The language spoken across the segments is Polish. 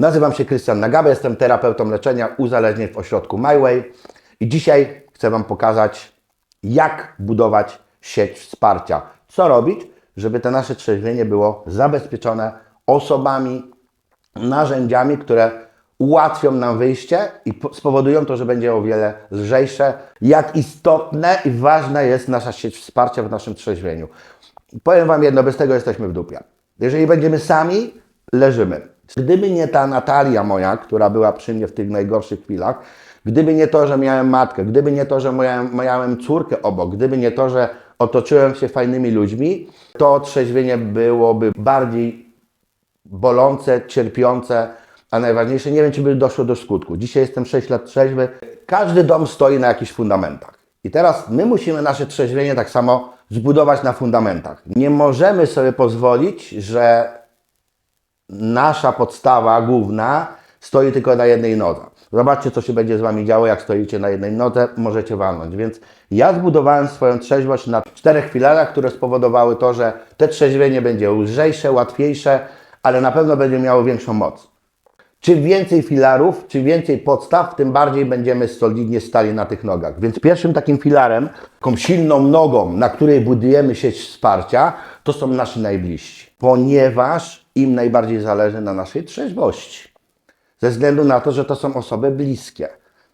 Nazywam się Krystian Nagabe, jestem terapeutą leczenia uzależnień w ośrodku MyWay i dzisiaj chcę Wam pokazać, jak budować sieć wsparcia. Co robić, żeby to nasze trzeźwienie było zabezpieczone osobami, narzędziami, które ułatwią nam wyjście i po- spowodują to, że będzie o wiele lżejsze. Jak istotne i ważna jest nasza sieć wsparcia w naszym trzeźwieniu. Powiem Wam jedno, bez tego jesteśmy w dupie. Jeżeli będziemy sami, leżymy. Gdyby nie ta Natalia moja, która była przy mnie w tych najgorszych chwilach, gdyby nie to, że miałem matkę, gdyby nie to, że miałem, miałem córkę obok, gdyby nie to, że otoczyłem się fajnymi ludźmi, to trzeźwienie byłoby bardziej bolące, cierpiące, a najważniejsze, nie wiem, czy by doszło do skutku. Dzisiaj jestem 6 lat trzeźwy. Każdy dom stoi na jakichś fundamentach. I teraz my musimy nasze trzeźwienie tak samo zbudować na fundamentach. Nie możemy sobie pozwolić, że nasza podstawa główna stoi tylko na jednej nodze. Zobaczcie, co się będzie z Wami działo, jak stoicie na jednej nodze, możecie walnąć. Więc ja zbudowałem swoją trzeźwość na czterech filarach, które spowodowały to, że te trzeźwienie będzie lżejsze, łatwiejsze, ale na pewno będzie miało większą moc. Czym więcej filarów, czym więcej podstaw, tym bardziej będziemy solidnie stali na tych nogach. Więc pierwszym takim filarem, taką silną nogą, na której budujemy sieć wsparcia, to są nasi najbliżsi. Ponieważ im najbardziej zależy na naszej trzeźwości. Ze względu na to, że to są osoby bliskie.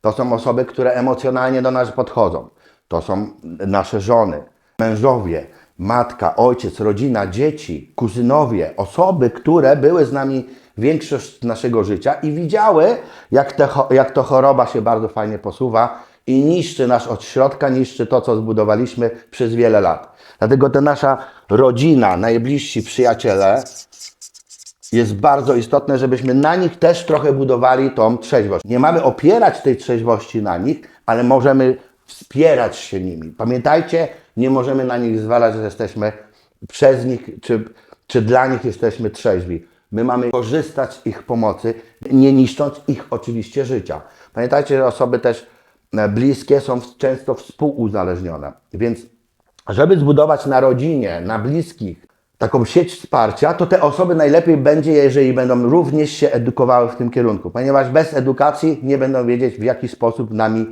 To są osoby, które emocjonalnie do nas podchodzą. To są nasze żony, mężowie, matka, ojciec, rodzina, dzieci, kuzynowie, osoby, które były z nami większość naszego życia i widziały, jak, te, jak to choroba się bardzo fajnie posuwa i niszczy nas od środka, niszczy to, co zbudowaliśmy przez wiele lat. Dlatego ta nasza rodzina, najbliżsi przyjaciele, jest bardzo istotne, żebyśmy na nich też trochę budowali tą trzeźwość. Nie mamy opierać tej trzeźwości na nich, ale możemy wspierać się nimi. Pamiętajcie, nie możemy na nich zwalać, że jesteśmy przez nich, czy, czy dla nich jesteśmy trzeźwi. My mamy korzystać z ich pomocy, nie niszcząc ich oczywiście życia. Pamiętajcie, że osoby też e, bliskie są często współuzależnione. Więc żeby zbudować na rodzinie, na bliskich taką sieć wsparcia, to te osoby najlepiej będzie, jeżeli będą również się edukowały w tym kierunku, ponieważ bez edukacji nie będą wiedzieć, w jaki sposób nami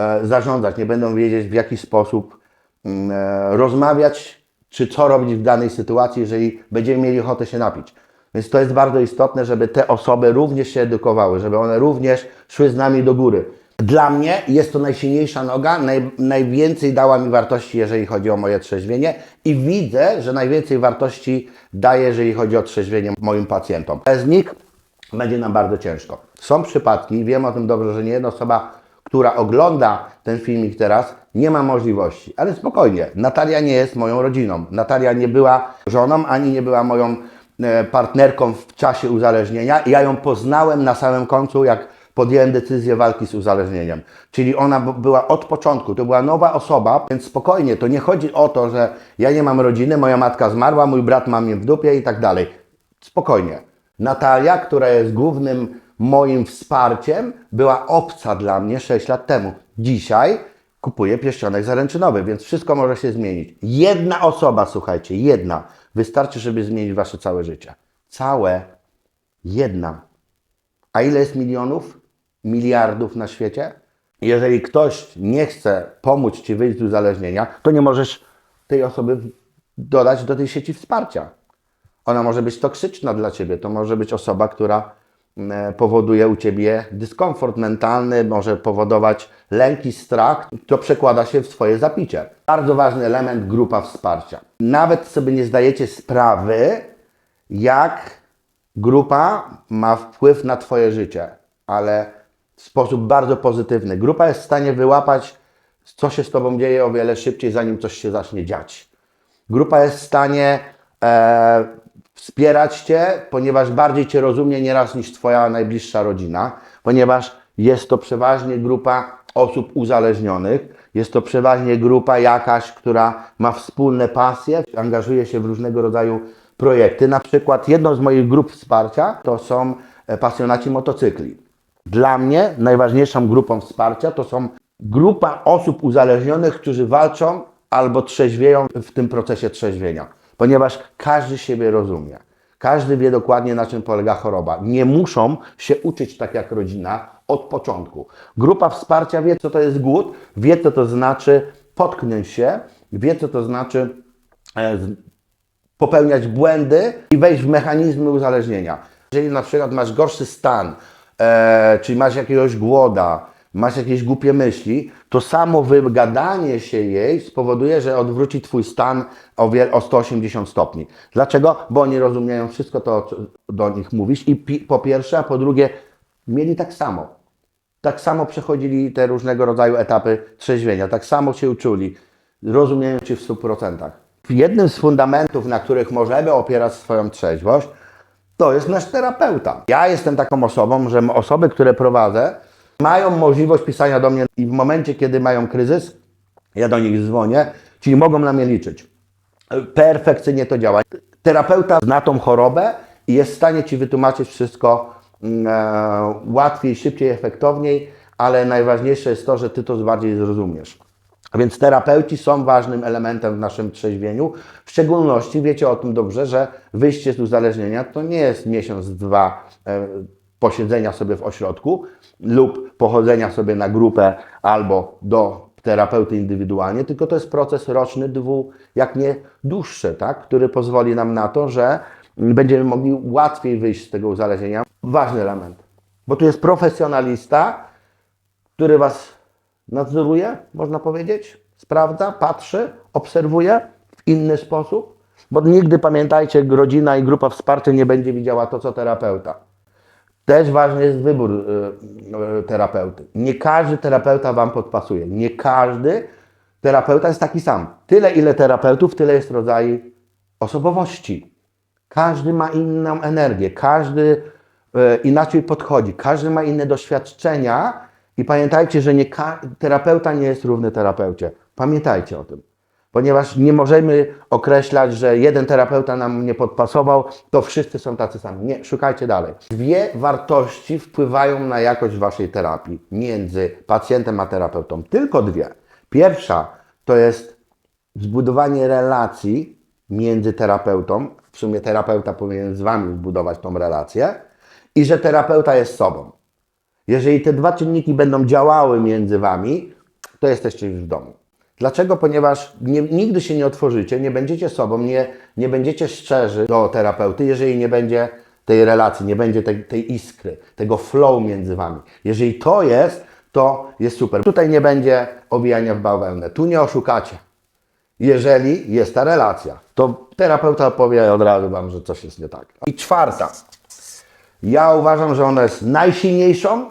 e, zarządzać, nie będą wiedzieć, w jaki sposób mm, e, rozmawiać, czy co robić w danej sytuacji, jeżeli będziemy mieli ochotę się napić. Więc to jest bardzo istotne, żeby te osoby również się edukowały, żeby one również szły z nami do góry. Dla mnie jest to najsilniejsza noga, naj, najwięcej dała mi wartości, jeżeli chodzi o moje trzeźwienie i widzę, że najwięcej wartości daje, jeżeli chodzi o trzeźwienie moim pacjentom. Bez nich będzie nam bardzo ciężko. Są przypadki, wiem o tym dobrze, że nie jedna osoba, która ogląda ten filmik teraz, nie ma możliwości. Ale spokojnie, Natalia nie jest moją rodziną. Natalia nie była żoną, ani nie była moją e, partnerką w czasie uzależnienia. Ja ją poznałem na samym końcu, jak podjąłem decyzję walki z uzależnieniem. Czyli ona była od początku, to była nowa osoba, więc spokojnie, to nie chodzi o to, że ja nie mam rodziny, moja matka zmarła, mój brat ma mnie w dupie i tak dalej. Spokojnie. Natalia, która jest głównym moim wsparciem, była obca dla mnie 6 lat temu. Dzisiaj kupuję pierścionek zaręczynowy, więc wszystko może się zmienić. Jedna osoba, słuchajcie, jedna, wystarczy, żeby zmienić wasze całe życie. Całe, jedna. A ile jest milionów, miliardów na świecie? Jeżeli ktoś nie chce pomóc Ci wyjść z uzależnienia, to nie możesz tej osoby dodać do tej sieci wsparcia. Ona może być toksyczna dla Ciebie. To może być osoba, która mm, powoduje u Ciebie dyskomfort mentalny, może powodować lęk i strach. To przekłada się w swoje zapicie. Bardzo ważny element grupa wsparcia. Nawet sobie nie zdajecie sprawy, jak grupa ma wpływ na Twoje życie, ale w sposób bardzo pozytywny. Grupa jest w stanie wyłapać, co się z Tobą dzieje o wiele szybciej, zanim coś się zacznie dziać. Grupa jest w stanie e, wspierać Cię, ponieważ bardziej Cię rozumie nieraz niż Twoja najbliższa rodzina, ponieważ jest to przeważnie grupa osób uzależnionych, jest to przeważnie grupa jakaś, która ma wspólne pasje, angażuje się w różnego rodzaju projekty. Na przykład jedną z moich grup wsparcia to są e, pasjonaci motocykli. Dla mnie najważniejszą grupą wsparcia to są grupa osób uzależnionych, którzy walczą albo trzeźwieją w tym procesie trzeźwienia, ponieważ każdy siebie rozumie. Każdy wie dokładnie, na czym polega choroba. Nie muszą się uczyć tak jak rodzina od początku. Grupa wsparcia wie, co to jest głód, wie, co to znaczy potknąć się, wie, co to znaczy e, popełniać błędy i wejść w mechanizmy uzależnienia. Jeżeli na przykład masz gorszy stan, e, czyli masz jakiegoś głoda, masz jakieś głupie myśli, to samo wygadanie się jej spowoduje, że odwróci Twój stan o, o 180 stopni. Dlaczego? Bo oni rozumieją wszystko to, co do nich mówisz i pi- po pierwsze, a po drugie, mieli tak samo. Tak samo przechodzili te różnego rodzaju etapy trzeźwienia, tak samo się uczuli, rozumieją Cię w 100%. Jednym z fundamentów, na których możemy opierać swoją trzeźwość, to jest nasz terapeuta. Ja jestem taką osobą, że osoby, które prowadzę, mają możliwość pisania do mnie i w momencie, kiedy mają kryzys, ja do nich dzwonię, czyli mogą na mnie liczyć. Perfekcyjnie to działa. Terapeuta zna tą chorobę i jest w stanie Ci wytłumaczyć wszystko mm, e, łatwiej, szybciej, efektowniej, ale najważniejsze jest to, że Ty to bardziej zrozumiesz. A więc terapeuci są ważnym elementem w naszym trzeźwieniu. W szczególności wiecie o tym dobrze, że wyjście z uzależnienia to nie jest miesiąc, dwa e, posiedzenia sobie w ośrodku lub pochodzenia sobie na grupę albo do terapeuty indywidualnie, tylko to jest proces roczny, dwu, jak nie dłuższy, tak? który pozwoli nam na to, że będziemy mogli łatwiej wyjść z tego uzależnienia. Ważny element, bo tu jest profesjonalista, który Was nadzoruje, można powiedzieć, sprawdza, patrzy, obserwuje w inny sposób, bo nigdy pamiętajcie, rodzina i grupa wsparcia nie będzie widziała to, co terapeuta. Też ważny jest wybór y, y, terapeuty. Nie każdy terapeuta Wam podpasuje. Nie każdy terapeuta jest taki sam. Tyle, ile terapeutów, tyle jest rodzajów osobowości. Każdy ma inną energię, każdy e, inaczej podchodzi, każdy ma inne doświadczenia i pamiętajcie, że nie terapeuta nie jest równy terapeucie. Pamiętajcie o tym. Ponieważ nie możemy określać, że jeden terapeuta nam nie podpasował, to wszyscy są tacy sami. Nie, szukajcie dalej. Dwie wartości wpływają na jakość Waszej terapii między pacjentem a terapeutą. Tylko dwie. Pierwsza to jest zbudowanie relacji między terapeutą, w sumie terapeuta powinien z Wami zbudować tą relację i że terapeuta jest sobą. Jeżeli te dwa czynniki będą działały między Wami, to jesteście już w domu. Dlaczego? Ponieważ nie, nigdy się nie otworzycie, nie będziecie sobą, nie, nie będziecie szczerzy do terapeuty, jeżeli nie będzie tej relacji, nie będzie tej, tej iskry, tego flow między Wami. Jeżeli to jest, to jest super. Tutaj nie będzie owijania w bawełnę, tu nie oszukacie. Jeżeli jest ta relacja, to terapeuta powie od razu Wam, że coś jest nie tak. I czwarta. Ja uważam, że ona jest najsilniejszą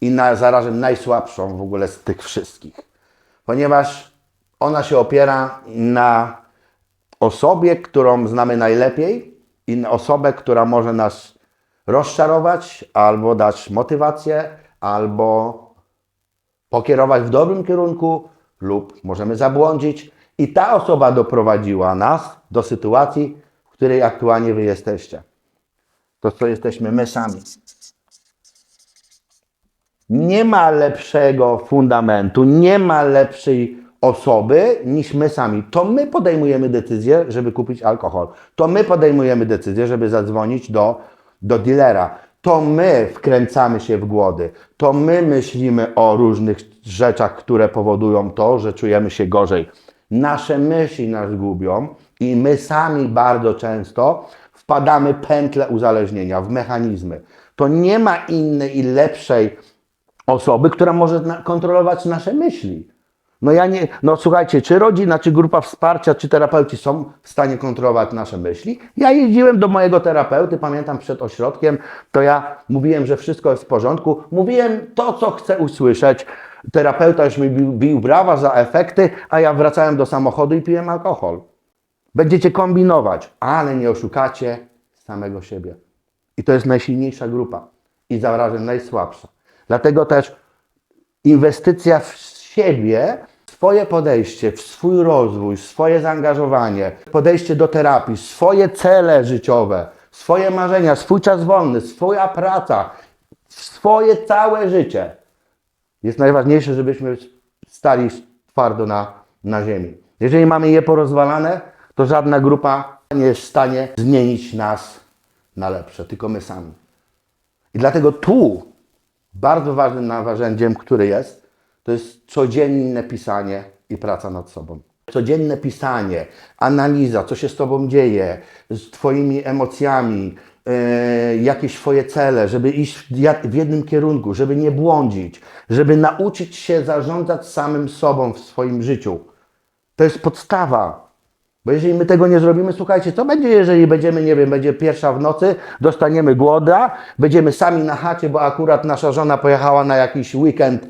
i na, zarazem najsłabszą w ogóle z tych wszystkich. Ponieważ ona się opiera na osobie, którą znamy najlepiej i na osobę, która może nas rozczarować, albo dać motywację, albo pokierować w dobrym kierunku lub możemy zabłądzić. I ta osoba doprowadziła nas do sytuacji, w której aktualnie Wy jesteście. To, co jesteśmy my sami. Nie ma lepszego fundamentu, nie ma lepszej osoby niż my sami. To my podejmujemy decyzję, żeby kupić alkohol. To my podejmujemy decyzję, żeby zadzwonić do, do dealera. To my wkręcamy się w głody. To my myślimy o różnych rzeczach, które powodują to, że czujemy się gorzej. Nasze myśli nas gubią i my sami bardzo często wpadamy w pętle uzależnienia, w mechanizmy. To nie ma innej i lepszej osoby, która może kontrolować nasze myśli. No ja nie, no słuchajcie, czy rodzina, czy grupa wsparcia, czy terapeuci są w stanie kontrolować nasze myśli? Ja jeździłem do mojego terapeuty, pamiętam przed ośrodkiem, to ja mówiłem, że wszystko jest w porządku, mówiłem to, co chcę usłyszeć. Terapeuta już mi bił, bił brawa za efekty, a ja wracałem do samochodu i piłem alkohol. Będziecie kombinować, ale nie oszukacie samego siebie. I to jest najsilniejsza grupa i zarazem najsłabsza. Dlatego też inwestycja w siebie, swoje podejście, w swój rozwój, swoje zaangażowanie, podejście do terapii, swoje cele życiowe, swoje marzenia, swój czas wolny, swoja praca, swoje całe życie jest najważniejsze, żebyśmy stali twardo na, na ziemi. Jeżeli mamy je porozwalane, to żadna grupa nie jest w stanie zmienić nas na lepsze, tylko my sami. I dlatego tu bardzo ważnym narzędziem, które jest, to jest codzienne pisanie i praca nad sobą. Codzienne pisanie, analiza, co się z Tobą dzieje, z Twoimi emocjami, jakieś Twoje cele, żeby iść w, jednym kierunku, żeby nie błądzić, żeby nauczyć się zarządzać samym sobą w swoim życiu. To jest podstawa. Bo jeżeli my tego nie zrobimy, słuchajcie, co będzie, jeżeli będziemy, nie wiem, będzie pierwsza w nocy, dostaniemy głoda, będziemy sami na chacie, bo akurat nasza żona pojechała na jakiś weekend e,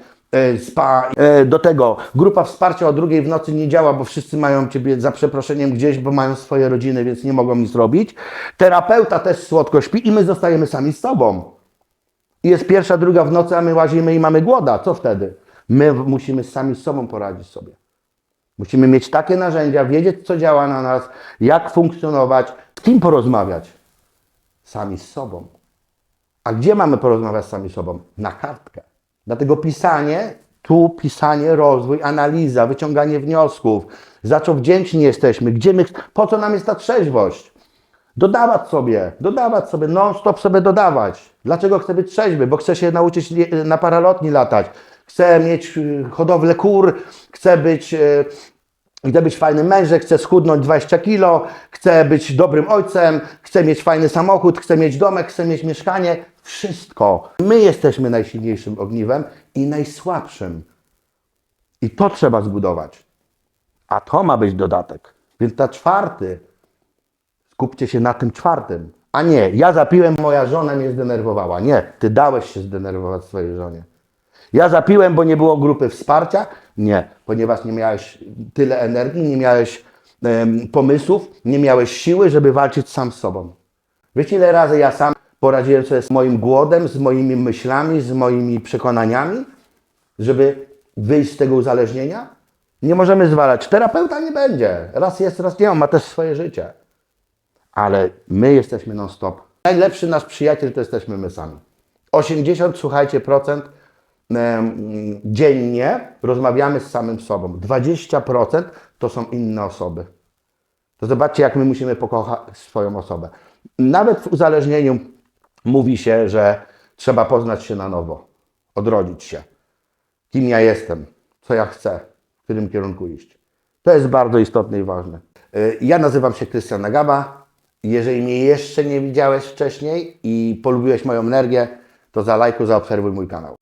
spa. E, do tego grupa wsparcia o drugiej w nocy nie działa, bo wszyscy mają ciebie za przeproszeniem gdzieś, bo mają swoje rodziny, więc nie mogą nic robić. Terapeuta też słodko śpi i my zostajemy sami z sobą. I jest pierwsza, druga w nocy, a my łazimy i mamy głoda. Co wtedy? My musimy sami z sobą poradzić sobie. Musimy mieć takie narzędzia, wiedzieć, co działa na nas, jak funkcjonować, z kim porozmawiać. Sami z sobą. A gdzie mamy porozmawiać sami z sobą? Na kartkę. Dlatego pisanie, tu pisanie, rozwój, analiza, wyciąganie wniosków, za co wdzięczni jesteśmy, gdzie my, po co nam jest ta trzeźwość? Dodawać sobie, dodawać sobie, non-stop sobie dodawać. Dlaczego chcę być trzeźwy? Bo chcę się nauczyć na paralotni latać. Chcę mieć y, hodowlę kur, chcę być, y, chcę być fajnym mężem, chcę schudnąć 20 kilo, chcę być dobrym ojcem, chcę mieć fajny samochód, chcę mieć domek, chcę mieć mieszkanie. Wszystko. My jesteśmy najsilniejszym ogniwem i najsłabszym. I to trzeba zbudować. A to ma być dodatek. Więc ta czwarty, skupcie się na tym czwartym. A nie, ja zapiłem, moja żona mnie zdenerwowała. Nie, ty dałeś się zdenerwować swojej żonie. Ja zapiłem, bo nie było grupy wsparcia? Nie, ponieważ nie miałeś tyle energii, nie miałeś pomysłów, nie miałeś siły, żeby walczyć sam z sobą. Wiecie, ile razy ja sam poradziłem sobie z moim głodem, z moimi myślami, z moimi przekonaniami, żeby wyjść z tego uzależnienia? Nie możemy zwalać. Terapeuta nie będzie. Raz jest, raz nie. On ma też swoje życie. Ale my jesteśmy non-stop. Najlepszy nasz przyjaciel to jesteśmy my sami. 80, słuchajcie, procent dziennie rozmawiamy z samym sobą. 20% to są inne osoby. To zobaczcie, jak my musimy pokochać swoją osobę. Nawet w uzależnieniu mówi się, że trzeba poznać się na nowo, odrodzić się. Kim ja jestem, co ja chcę, w którym kierunku iść. To jest bardzo istotne i ważne. Y, Ja nazywam się Krystian Nagaba. Jeżeli mnie jeszcze nie widziałeś wcześniej i polubiłeś moją energię, to za lajku zaobserwuj mój kanał.